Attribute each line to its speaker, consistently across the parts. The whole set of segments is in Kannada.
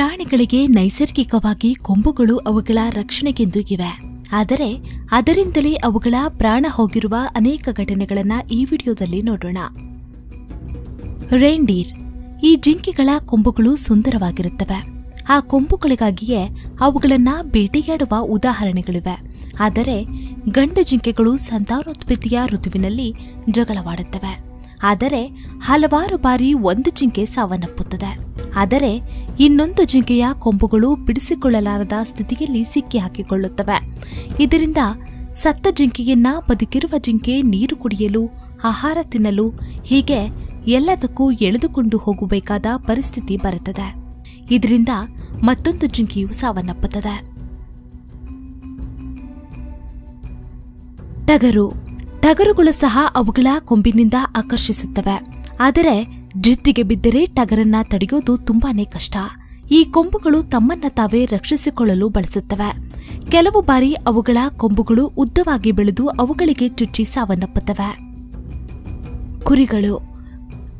Speaker 1: ಪ್ರಾಣಿಗಳಿಗೆ ನೈಸರ್ಗಿಕವಾಗಿ ಕೊಂಬುಗಳು ಅವುಗಳ ರಕ್ಷಣೆಗೆಂದು ಇವೆ. ಆದರೆ ಅದರಿಂದಲೇ ಅವುಗಳ ಪ್ರಾಣ ಹೋಗಿರುವ ಅನೇಕ ಘಟನೆಗಳನ್ನು ಈ ವಿಡಿಯೋದಲ್ಲಿ ನೋಡೋಣ. ರೇಂಡೀರ್. ಈ ಜಿಂಕೆಗಳ ಕೊಂಬುಗಳು ಸುಂದರವಾಗಿರುತ್ತವೆ. ಆ ಕೊಂಬುಗಳಿಗಾಗಿಯೇ ಅವುಗಳನ್ನು ಬೇಟೆಯಾಡುವ ಉದಾಹರಣೆಗಳಿವೆ. ಆದರೆ ಗಂಡು ಜಿಂಕೆಗಳು ಸಂತಾನೋತ್ಪತ್ತಿಯ ಋತುವಿನಲ್ಲಿ ಜಗಳವಾಡುತ್ತವೆ. ಆದರೆ ಹಲವಾರು ಬಾರಿ ಒಂದು ಜಿಂಕೆ ಸಾವನ್ನಪ್ಪುತ್ತದೆ. ಆದರೆ ಇನ್ನೊಂದು ಜಿಂಕೆಯ ಕೊಂಬುಗಳು ಬಿಡಿಸಿಕೊಳ್ಳಲಾರದ ಸ್ಥಿತಿಯಲ್ಲಿ ಸಿಕ್ಕಿ ಹಾಕಿಕೊಳ್ಳುತ್ತವೆ ಇದರಿಂದ ಸತ್ತ ಜಿಂಕೆಯನ್ನ ಬದುಕಿರುವ ಜಿಂಕೆ ನೀರು ಕುಡಿಯಲು, ಆಹಾರ ತಿನ್ನಲು, ಹೀಗೆ ಎಲ್ಲದಕ್ಕೂ ಎಳೆದುಕೊಂಡು ಹೋಗಬೇಕಾದ ಪರಿಸ್ಥಿತಿ ಬರುತ್ತದೆ. ಇದರಿಂದ ಮತ್ತೊಂದು ಜಿಂಕೆಯು ಸಾವನ್ನಪ್ಪುತ್ತದೆ. ಟಗರು. ಟಗರುಗಳು ಸಹ ಅವುಗಳ ಕೊಂಬಿನಿಂದ ಆಕರ್ಷಿಸುತ್ತವೆ. ಆದರೆ ಜಿದ್ದಿಗೆ ಬಿದ್ದರೆ ಟಗರನ್ನ ತಡೆಯೋದು ತುಂಬಾನೇ ಕಷ್ಟ. ಈ ಕೊಂಬುಗಳು ತಮ್ಮನ್ನ ತಾವೇ ರಕ್ಷಿಸಿಕೊಳ್ಳಲು ಬಳಸುತ್ತವೆ. ಕೆಲವು ಬಾರಿ ಅವುಗಳ ಕೊಂಬುಗಳು ಉದ್ದವಾಗಿ ಬೆಳೆದು ಅವುಗಳಿಗೆ ಚುಚ್ಚಿ ಸಾವನ್ನಪ್ಪುತ್ತವೆ. ಕುರಿಗಳು.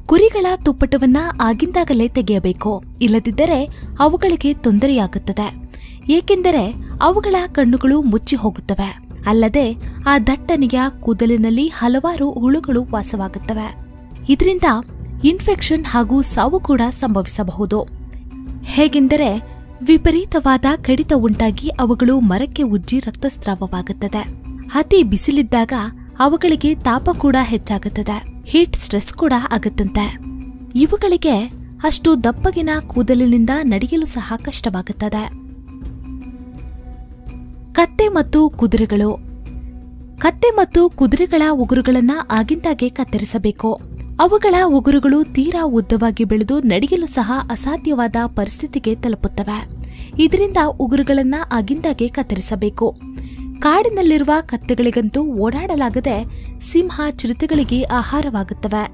Speaker 1: ಕುರಿಗಳ ತುಪ್ಪಟವನ್ನ ಆಗಿಂದಾಗಲೇ ತೆಗೆಯಬೇಕು. ಇಲ್ಲದಿದ್ದರೆ ಅವುಗಳಿಗೆ ತೊಂದರೆಯಾಗುತ್ತದೆ. ಏಕೆಂದರೆ ಅವುಗಳ ಕಣ್ಣುಗಳು ಮುಚ್ಚಿ ಹೋಗುತ್ತವೆ. ಅಲ್ಲದೆ ಆ ದಟ್ಟನೆಯ ಕೂದಲಿನಲ್ಲಿ ಹಲವಾರು ಹುಳುಗಳು ವಾಸವಾಗುತ್ತವೆ. ಇದರಿಂದ ಇನ್ಫೆಕ್ಷನ್ ಹಾಗೂ ಸಾವು ಕೂಡ ಸಂಭವಿಸಬಹುದು. ಹೇಗೆಂದರೆ, ವಿಪರೀತವಾದ ಕಡಿತ ಉಂಟಾಗಿ ಅವುಗಳು ಮರಕ್ಕೆ ಉಜ್ಜಿ ರಕ್ತಸ್ರಾವವಾಗುತ್ತದೆ. ಅತಿ ಬಿಸಿಲಿದ್ದಾಗ ಅವುಗಳಿಗೆ ತಾಪ ಕೂಡ ಹೆಚ್ಚಾಗುತ್ತದೆ. ಹೀಟ್ ಸ್ಟ್ರೆಸ್ ಕೂಡ ಆಗುತ್ತಂತೆ. ಇವುಗಳಿಗೆ ಅಷ್ಟು ದಪ್ಪಗಿನ ಕೂದಲಿನಿಂದ ನಡೆಯಲು ಸಹ ಕಷ್ಟವಾಗುತ್ತದೆ. ಕತ್ತೆ ಮತ್ತು ಕುದುರೆಗಳು. ಕತ್ತೆ ಮತ್ತು ಕುದುರೆಗಳ ಉಗುರುಗಳನ್ನು ಆಗಿಂದಾಗೆ ಕತ್ತರಿಸಬೇಕು. ಅವುಗಳ ಉಗುರುಗಳು ತೀರಾ ಉದ್ದವಾಗಿ ಬೆಳೆದು ನಡೆಯಲು ಸಹ ಅಸಾಧ್ಯವಾದ ಪರಿಸ್ಥಿತಿಗೆ ತಲುಪುತ್ತವೆ. ಇದರಿಂದ ಉಗುರುಗಳನ್ನ ಆಗಿಂದಾಗೆ ಕತ್ತರಿಸಬೇಕು. ಕಾಡಿನಲ್ಲಿರುವ ಕತ್ತೆಗಳಿಗಂತೂ ಓಡಾಡಲಾಗದೆ ಸಿಂಹ ಚಿರತೆಗಳಿಗೆ ಆಹಾರವಾಗುತ್ತವೆ.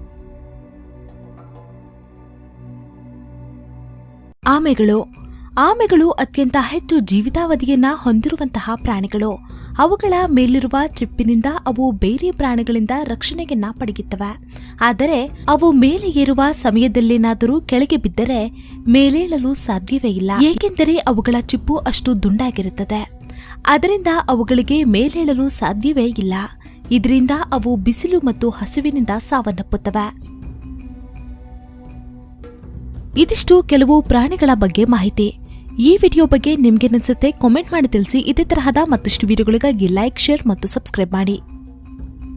Speaker 1: ಆಮೆಗಳು ಆಮೆಗಳು ಅತ್ಯಂತ ಹೆಚ್ಚು ಜೀವಿತಾವಧಿಯನ್ನ ಹೊಂದಿರುವಂತಹ ಪ್ರಾಣಿಗಳು. ಅವುಗಳ ಮೇಲಿರುವ ಚಿಪ್ಪಿನಿಂದ ಅವು ಬೇರೆ ಪ್ರಾಣಿಗಳಿಂದ ರಕ್ಷಣೆಯನ್ನ ಪಡೆಯುತ್ತವೆ. ಆದರೆ ಅವು ಮೇಲೆ ಏರುವ ಸಮಯದಲ್ಲೇನಾದರೂ ಕೆಳಗೆ ಬಿದ್ದರೆ ಮೇಲೇಳಲು ಸಾಧ್ಯವೇ ಇಲ್ಲ. ಏಕೆಂದರೆ ಅವುಗಳ ಚಿಪ್ಪು ಅಷ್ಟು ದುಂಡಾಗಿರುತ್ತದೆ. ಅದರಿಂದ ಅವುಗಳಿಗೆ ಮೇಲೇಳಲು ಸಾಧ್ಯವೇ ಇಲ್ಲ. ಇದರಿಂದ ಅವು ಬಿಸಿಲು ಮತ್ತು ಹಸಿವಿನಿಂದ ಸಾವನ್ನಪ್ಪುತ್ತವೆ. ಇದಿಷ್ಟು ಕೆಲವು ಪ್ರಾಣಿಗಳ ಬಗ್ಗೆ ಮಾಹಿತಿ. ಈ ವಿಡಿಯೋ ಬಗ್ಗೆ ನಿಮ್ಗೇನಿಸುತ್ತೆ ಕಾಮೆಂಟ್ ಮಾಡಿ ತಿಳಿಸಿ. ಇದೇ ತರಹದ ಮತ್ತಷ್ಟು ವಿಡಿಯೋಗಳಿಗಾಗಿ ಲೈಕ್ ಶೇರ್ ಮತ್ತು ಸಬ್ಸ್ಕ್ರೈಬ್ ಮಾಡಿ.